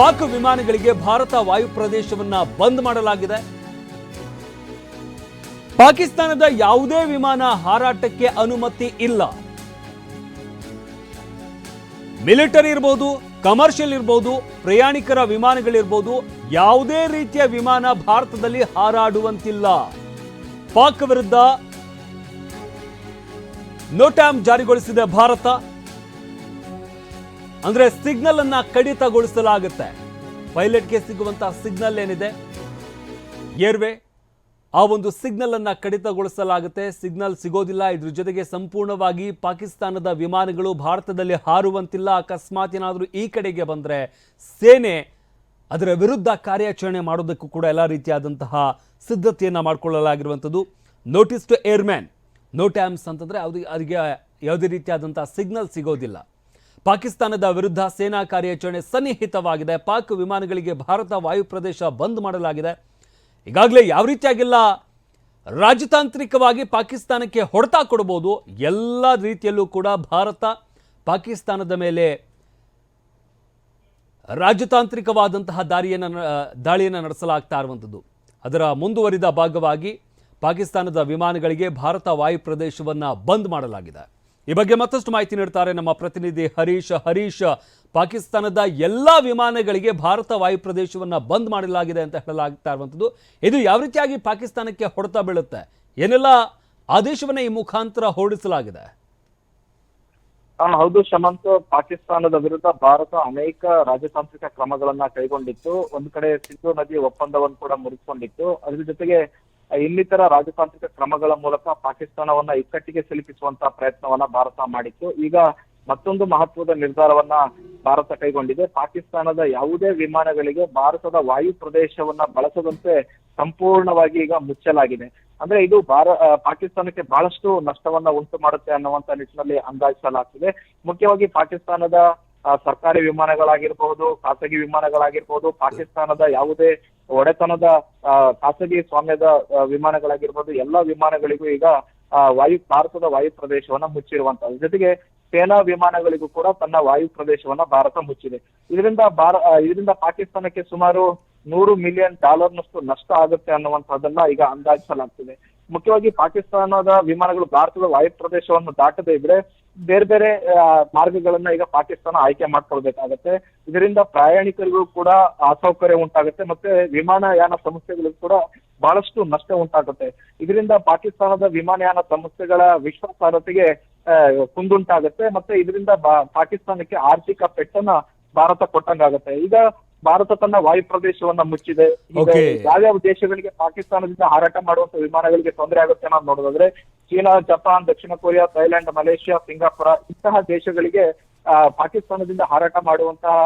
ಪಾಕ್ ವಿಮಾನಗಳಿಗೆ ಭಾರತ ವಾಯು ಪ್ರದೇಶವನ್ನ ಬಂದ್ ಮಾಡಲಾಗಿದೆ. ಪಾಕಿಸ್ತಾನದ ಯಾವುದೇ ವಿಮಾನ ಹಾರಾಟಕ್ಕೆ ಅನುಮತಿ ಇಲ್ಲ. ಮಿಲಿಟರಿ ಇರ್ಬೋದು, ಕಮರ್ಷಿಯಲ್ ಇರ್ಬೋದು, ಪ್ರಯಾಣಿಕರ ವಿಮಾನಗಳಿರ್ಬೋದು, ಯಾವುದೇ ರೀತಿಯ ವಿಮಾನ ಭಾರತದಲ್ಲಿ ಹಾರಾಡುವಂತಿಲ್ಲ. ಪಾಕ್ ವಿರುದ್ಧ ನೋಟಾಮ್ ಜಾರಿಗೊಳಿಸಿದೆ ಭಾರತ. ಅಂದ್ರೆ ಸಿಗ್ನಲ್ ಅನ್ನ ಕಡಿತಗೊಳಿಸಲಾಗುತ್ತೆ. ಪೈಲಟ್ಗೆ ಸಿಗುವಂತಹ ಸಿಗ್ನಲ್ ಏನಿದೆ? ಏರ್ವೇ. ಆ ಒಂದು ಸಿಗ್ನಲ್ ಅನ್ನ ಕಡಿತಗೊಳಿಸಲಾಗುತ್ತೆ. ಸಿಗ್ನಲ್ ಸಿಗೋದಿಲ್ಲ. ಇದ್ರ ಜೊತೆಗೆ ಸಂಪೂರ್ಣವಾಗಿ ಪಾಕಿಸ್ತಾನದ ವಿಮಾನಗಳು ಭಾರತದಲ್ಲಿ ಹಾರುವಂತಿಲ್ಲ. ಅಕಸ್ಮಾತ್ ಏನಾದರೂ ಈ ಕಡೆಗೆ ಬಂದರೆ ಸೇನೆ ಅದರ ವಿರುದ್ಧ ಕಾರ್ಯಾಚರಣೆ ಮಾಡೋದಕ್ಕೂ ಕೂಡ ಎಲ್ಲ ರೀತಿಯಾದಂತಹ ಸಿದ್ಧತೆಯನ್ನು ಮಾಡಿಕೊಳ್ಳಲಾಗಿರುವಂಥದ್ದು. Notice to airman NOTAMs ಅಂತಂದರೆ ಯಾವುದೇ ಅದಕ್ಕೆ ಯಾವುದೇ ರೀತಿಯಾದಂಥ ಸಿಗ್ನಲ್ ಸಿಗೋದಿಲ್ಲ. ಪಾಕಿಸ್ತಾನದ ವಿರುದ್ಧ ಸೇನಾ ಕಾರ್ಯಾಚರಣೆ ಸನ್ನಿಹಿತವಾಗಿದೆ. ಪಾಕ್ ವಿಮಾನಗಳಿಗೆ ಭಾರತ ವಾಯು ಪ್ರದೇಶ ಬಂದ್ ಮಾಡಲಾಗಿದೆ. ಈಗಾಗಲೇ ಯಾವ ರೀತಿಯಾಗಿಲ್ಲ. ರಾಜತಾಂತ್ರಿಕವಾಗಿ ಪಾಕಿಸ್ತಾನಕ್ಕೆ ಹೊಡೆತ ಕೊಡಬಹುದು. ಎಲ್ಲ ರೀತಿಯಲ್ಲೂ ಕೂಡ ಭಾರತ ಪಾಕಿಸ್ತಾನದ ಮೇಲೆ ರಾಜತಾಂತ್ರಿಕವಾದಂತಹ ದಾರಿಯನ್ನು, ದಾಳಿಯನ್ನು ನಡೆಸಲಾಗ್ತಾ ಇರುವಂಥದ್ದು. ಅದರ ಮುಂದುವರಿದ ಭಾಗವಾಗಿ ಪಾಕಿಸ್ತಾನದ ವಿಮಾನಗಳಿಗೆ ಭಾರತ ವಾಯು ಪ್ರದೇಶವನ್ನು ಬಂದ್ ಮಾಡಲಾಗಿದೆ. ಈ ಬಗ್ಗೆ ಮತ್ತಷ್ಟು ಮಾಹಿತಿ ನೀಡ್ತಾರೆ ನಮ್ಮ ಪ್ರತಿನಿಧಿ ಹರೀಶ್. ಹರೀಶ್, ಪಾಕಿಸ್ತಾನದ ಎಲ್ಲ ವಿಮಾನಗಳಿಗೆ ಭಾರತ ವಾಯು ಪ್ರದೇಶವನ್ನು ಬಂದ್ ಮಾಡಲಾಗಿದೆ ಅಂತ ಹೇಳಲಾಗ್ತಾ ಇರುವಂಥದ್ದು. ಇದು ಯಾವ ರೀತಿಯಾಗಿ ಪಾಕಿಸ್ತಾನಕ್ಕೆ ಹೊಡೆತ ಬೀಳುತ್ತೆ? ಏನೆಲ್ಲ ಆದೇಶವನ್ನು ಈ ಮುಖಾಂತರ ಹೊರಡಿಸಲಾಗಿದೆ? ಹೌದು ಶಮಂತ್, ಪಾಕಿಸ್ತಾನದ ವಿರುದ್ಧ ಭಾರತ ಅನೇಕ ರಾಜತಾಂತ್ರಿಕ ಕ್ರಮಗಳನ್ನ ಕೈಗೊಂಡಿತ್ತು. ಒಂದು ಕಡೆ ಸಿಂಧು ನದಿ ಒಪ್ಪಂದವನ್ನು ಕೂಡ ಮುರಿಸಿಕೊಂಡಿತ್ತು ಅದ್ರ ಜೊತೆಗೆ ಇನ್ನಿತರ ರಾಜತಾಂತ್ರಿಕ ಕ್ರಮಗಳ ಮೂಲಕ ಪಾಕಿಸ್ತಾನವನ್ನ ಇಕ್ಕಟ್ಟಿಗೆ ಸಿಲುಕಿಸುವಂತ ಪ್ರಯತ್ನವನ್ನ ಭಾರತ ಮಾಡಿತ್ತು. ಈಗ ಮತ್ತೊಂದು ಮಹತ್ವದ ನಿರ್ಧಾರವನ್ನ ಭಾರತ ಕೈಗೊಂಡಿದೆ. ಪಾಕಿಸ್ತಾನದ ಯಾವುದೇ ವಿಮಾನಗಳಿಗೆ ಭಾರತದ ವಾಯು ಪ್ರದೇಶವನ್ನ ಬಳಸದಂತೆ ಸಂಪೂರ್ಣವಾಗಿ ಈಗ ಮುಚ್ಚಲಾಗಿದೆ. ಅಂದ್ರೆ ಇದು ಭಾರ ಪಾಕಿಸ್ತಾನಕ್ಕೆ ಬಹಳಷ್ಟು ನಷ್ಟವನ್ನ ಉಂಟು ಮಾಡುತ್ತೆ ಅನ್ನುವಂತ ನಿಟ್ಟಿನಲ್ಲಿ ಅಂದಾಜಿಸಲಾಗ್ತಿದೆ. ಮುಖ್ಯವಾಗಿ ಪಾಕಿಸ್ತಾನದ ಸರ್ಕಾರಿ ವಿಮಾನಗಳಾಗಿರ್ಬಹುದು, ಖಾಸಗಿ ವಿಮಾನಗಳಾಗಿರ್ಬಹುದು, ಪಾಕಿಸ್ತಾನದ ಯಾವುದೇ ಒಡೆತನದ ಖಾಸಗಿ ಸ್ವಾಮ್ಯದ ವಿಮಾನಗಳಾಗಿರ್ಬೋದು, ಎಲ್ಲಾ ವಿಮಾನಗಳಿಗೂ ಈಗ ವಾಯು, ಭಾರತದ ವಾಯು ಪ್ರದೇಶವನ್ನ ಮುಚ್ಚಿರುವಂತದ್ದು ಜೊತೆಗೆ ಸೇನಾ ವಿಮಾನಗಳಿಗೂ ಕೂಡ ತನ್ನ ವಾಯು ಪ್ರದೇಶವನ್ನ ಭಾರತ ಮುಚ್ಚಿದೆ. ಇದರಿಂದ ಭಾರ ಇದರಿಂದ ಪಾಕಿಸ್ತಾನಕ್ಕೆ ಸುಮಾರು ನೂರು ಮಿಲಿಯನ್ ಡಾಲರ್ನಷ್ಟು ನಷ್ಟ ಆಗುತ್ತೆ ಅನ್ನುವಂಥದ್ದನ್ನ ಈಗ ಅಂದಾಜಿಸಲಾಗ್ತಿದೆ. ಮುಖ್ಯವಾಗಿ ಪಾಕಿಸ್ತಾನದ ವಿಮಾನಗಳು ಭಾರತದ ವಾಯು ಪ್ರದೇಶವನ್ನು ದಾಟದೇ ಇದ್ರೆ ಬೇರೆ ಬೇರೆ ಮಾರ್ಗಗಳನ್ನ ಈಗ ಪಾಕಿಸ್ತಾನ ಆಯ್ಕೆ ಮಾಡ್ಕೊಳ್ಬೇಕಾಗತ್ತೆ. ಇದರಿಂದ ಪ್ರಯಾಣಿಕರಿಗೂ ಕೂಡ ಅಸೌಕರ್ಯ ಉಂಟಾಗುತ್ತೆ ಮತ್ತೆ ವಿಮಾನಯಾನ ಸಂಸ್ಥೆಗಳಿಗೂ ಕೂಡ ಬಹಳಷ್ಟು ನಷ್ಟ ಉಂಟಾಗುತ್ತೆ. ಇದರಿಂದ ಪಾಕಿಸ್ತಾನದ ವಿಮಾನಯಾನ ಸಂಸ್ಥೆಗಳ ವಿಶ್ವಾಸಾರ್ಹತೆಗೆ ಕುಂದುಂಟಾಗುತ್ತೆ ಮತ್ತೆ ಇದರಿಂದ ಪಾಕಿಸ್ತಾನಕ್ಕೆ ಆರ್ಥಿಕ ಪೆಟ್ಟನ್ನ ಭಾರತ ಕೊಟ್ಟಂಗಾಗುತ್ತೆ. ಈಗ ಭಾರತ ತನ್ನ ವಾಯು ಪ್ರದೇಶವನ್ನ ಮುಚ್ಚಿದೆ. ಈಗ. ಯಾವ್ಯಾವ ದೇಶಗಳಿಗೆ ಪಾಕಿಸ್ತಾನದಿಂದ ಹಾರಾಟ ಮಾಡುವಂತ ವಿಮಾನಗಳಿಗೆ ತೊಂದರೆ ಆಗುತ್ತೆ ಅನ್ನೋದು ನೋಡೋದಾದ್ರೆ ಚೀನಾ ಜಪಾನ್ ದಕ್ಷಿಣ ಕೊರಿಯಾ ಥೈಲ್ಯಾಂಡ್ ಮಲೇಷ್ಯಾ ಸಿಂಗಾಪುರ ಇಂತಹ ದೇಶಗಳಿಗೆ ಆ, ಪಾಕಿಸ್ತಾನದಿಂದ ಹಾರಾಟ ಮಾಡುವಂತಹ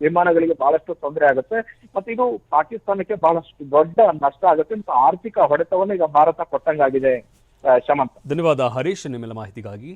ವಿಮಾನಗಳಿಗೆ ಬಹಳಷ್ಟು ತೊಂದರೆ ಆಗುತ್ತೆ. ಮತ್ತೆ ಇದು ಪಾಕಿಸ್ತಾನಕ್ಕೆ ಬಹಳಷ್ಟು ದೊಡ್ಡ ನಷ್ಟ ಆಗುತ್ತೆ ಮತ್ತು ಆರ್ಥಿಕ ಹೊಡೆತವನ್ನು ಈಗ ಭಾರತ ಕೊಟ್ಟಂಗಾಗಿದೆ ಶಮಂತ್. ಧನ್ಯವಾದ ಹರೀಶ್ ನಿಮ್ಮೆಲ್ಲ ಮಾಹಿತಿಗಾಗಿ.